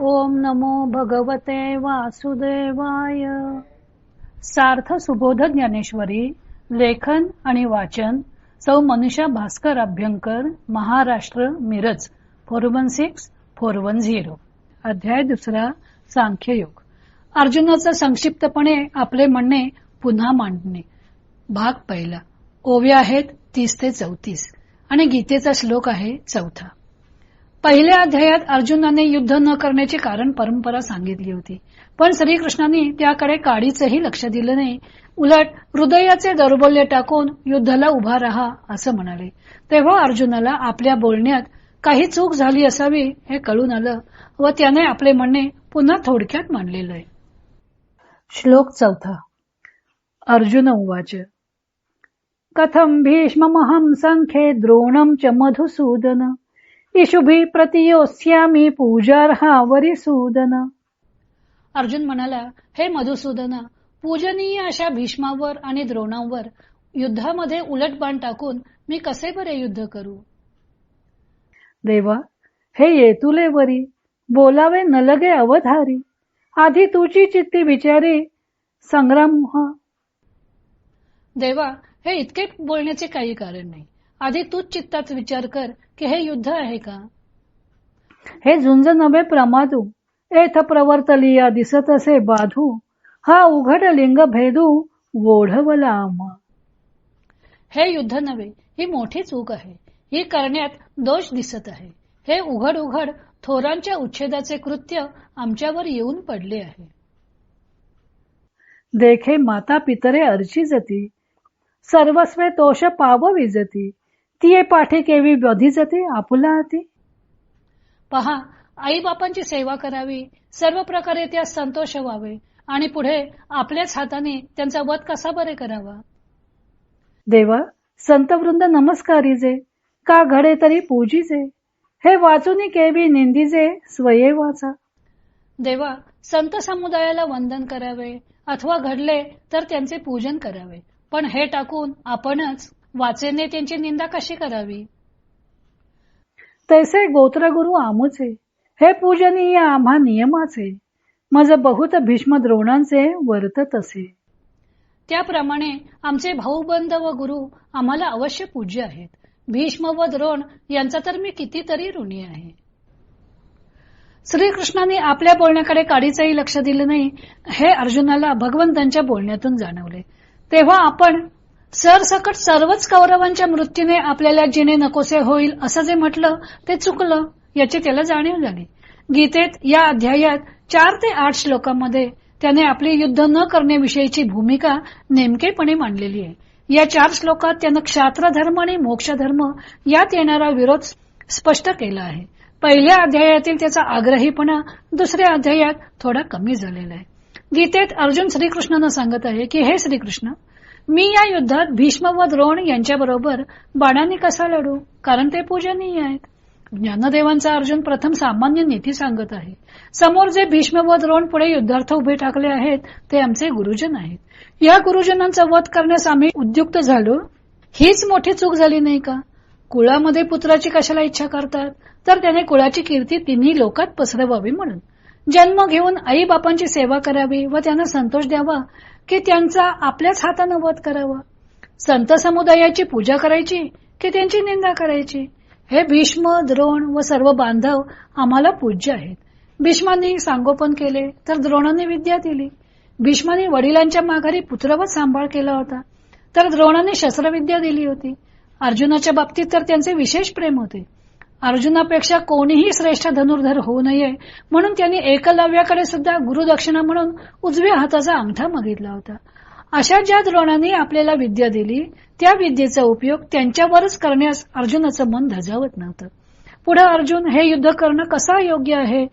ओम नमो भगवते वासुदेवाय. सार्थ सुबोध ज्ञानेश्वरी लेखन आणि वाचन सौ Manusha Bhaskar Abhyankar Maharashtra Miraj four one six four one zero. अध्याय दुसरा सांख्ययोग. अर्जुनाचं संक्षिप्तपणे आपले म्हणणे पुन्हा मांडणे. भाग पहिला. ओव्या आहेत तीस ते चौतीस. आणि गीतेचा श्लोक आहे चौथा. पहिल्या अध्यायात अर्जुनाने युद्ध न करण्याचे कारण परंपरा सांगितली होती. पण श्रीकृष्णांनी त्याकडे काडीचंही लक्ष दिलं नाही. उलट हृदयाचे दौर्बल्य टाकून युद्धाला उभा राहा असं म्हणाले. तेव्हा अर्जुनाला आपल्या बोलण्यात काही चूक झाली असावी हे कळून आलं व त्याने आपले म्हणणे पुन्हा थोडक्यात मांडलेलं आहे. श्लोक चौथा. अर्जुन उवाच. कथम भीष्महम संख्ये द्रोणम च मधुसूदन। इशुभी प्रतियोस्यामी पूजार्हा वरिसूदन. अर्जुन म्हणाला हे मधुसूदन पूजनीय अशा भीष्मावर आणि द्रोणांवर युद्धामध्ये उलट बाण टाकून मी कसे बरे युद्ध करू? देवा हे येतुले वरी बोलावे नलगे अवधारी. आधी तुझी चित्ती विचारी संग्राम देवा हे इतके बोलण्याचे काही कारण नाही. आधी तूच चित्तात विचार कर की हे युद्ध आहे का? हे झुंज नभे प्रमादू एथ प्रवर्तलिया दिसत असे बाधू हा उघड लिंग भेदू ओढवला हे युद्ध नव्हे ही मोठी चूक आहे. ही करण्यात दोष दिसत आहे. हे उघड उघड थोरांच्या उच्छेदाचे कृत्य आमच्यावर येऊन पडले आहे. देखे माता पितरे अर्ची जती सर्वस्वे तोष पाव विजती तिये पाठी केवी बधी जती आपुला हाती पहा आई बापांची सेवा करावी सर्व प्रकारे त्या संतोष व्हावे आणि पुढे आपल्याच हाताने त्यांचा वध कसा बरे करावा? देवा संतवृंद नमस्कारीजे का घडे तरी पूजीचे हे वाचूनी केवी निंदीजे स्वये वाचा. देवा संत समुदायाला वंदन करावे अथवा घडले तर त्यांचे पूजन करावे पण हे टाकून आपणच वाचेने त्यांची निंदा कशी करावी? तैसे गोत्रगुरु आमुचे हे पूजनीय आम्हा नियमाचे मज बहुत भीष्म द्रोणांचे वर्तत असे त्याप्रमाणे आमचे भाऊबंद व गुरु आम्हाला अवश्य पूज्य आहेत. भीष्म व द्रोण यांचा तर मी कितीतरी ऋणी आहे. श्रीकृष्णाने आपल्या बोलण्याकडे काडीचंही लक्ष दिलं नाही हे अर्जुनाला भगवंतांच्या बोलण्यातून जाणवले. तेव्हा आपण सरसकट सर्वच कौरवांच्या मृत्यूने आपल्याला जिने नकोसे होईल असं जे म्हटलं ते चुकलं याची त्याला जाणीव झाली. गीतेत या अध्यायात चार ते आठ श्लोकांमध्ये त्याने आपली युद्ध न करण्याविषयीची भूमिका नेमकेपणे मांडलेली आहे. या चार श्लोकात त्यानं क्षात्र धर्म आणि मोक्ष धर्म यात येणारा विरोध स्पष्ट केला आहे. पहिल्या अध्यायातील त्याचा आग्रहीपणा दुसऱ्या अध्यायात थोडा कमी झालेला आहे. गीतेत अर्जुन श्रीकृष्णानं सांगत आहे की हे श्रीकृष्ण मी या युद्धात भीष्म व द्रोण यांच्याबरोबर बाणांनी कसा लढू? कारण ते पूजनीय आहेत. ज्ञानदेवांचा अर्जुन प्रथम सामान्य नीती सांगत आहे. समोर जे भीष्म व द्रोण पुढे युद्धार्थ उभे टाकले आहेत ते आमचे गुरुजन आहेत. या गुरुजनांचा वध करण्यास आम्ही उद्युक्त झालो? हीच मोठी चूक झाली नाही का? कुळामध्ये पुत्राची कशाला इच्छा करतात? तर त्याने कुळाची कीर्ती तिन्ही लोकात पसरवावी म्हणून. जन्म घेऊन आई बापांची सेवा करावी व त्यांना संतोष द्यावा की त्यांचा आपल्याच हातानं वध करावा. संत समुदायाची पूजा करायची की त्यांची निंदा करायची? हे भीष्म द्रोण व सर्व बांधव आम्हाला पूज्य आहेत. भीष्मांनी सांगोपन केले तर द्रोणांनी विद्या दिली. भीष्मांनी वडिलांच्या माघारी पुत्रवत सांभाळ केला होता. तर द्रोणांनी शस्त्रविद्या दिली होती. अर्जुनाच्या बाबतीत तर त्यांचे विशेष प्रेम होते. अर्जुनापेक्षा कोणीही श्रेष्ठ धनुर्धर होऊ नये म्हणून त्यांनी एकलव्याकडे सुद्धा गुरुदक्षिणा म्हणून उजव्या हाताचा अंगठा मागितला होता. अशा ज्या द्रोणांनी आपल्याला विद्या दिली त्या विद्येचा उपयोग त्यांच्यावरच करण्यास अर्जुनाचं मन धजावत नव्हतं. पुढे अर्जुन हे युद्ध करणं कसा योग्य आहे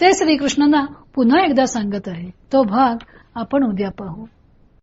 ते श्रीकृष्णांना पुन्हा एकदा सांगत आहे. तो भाग आपण उद्या पाहू.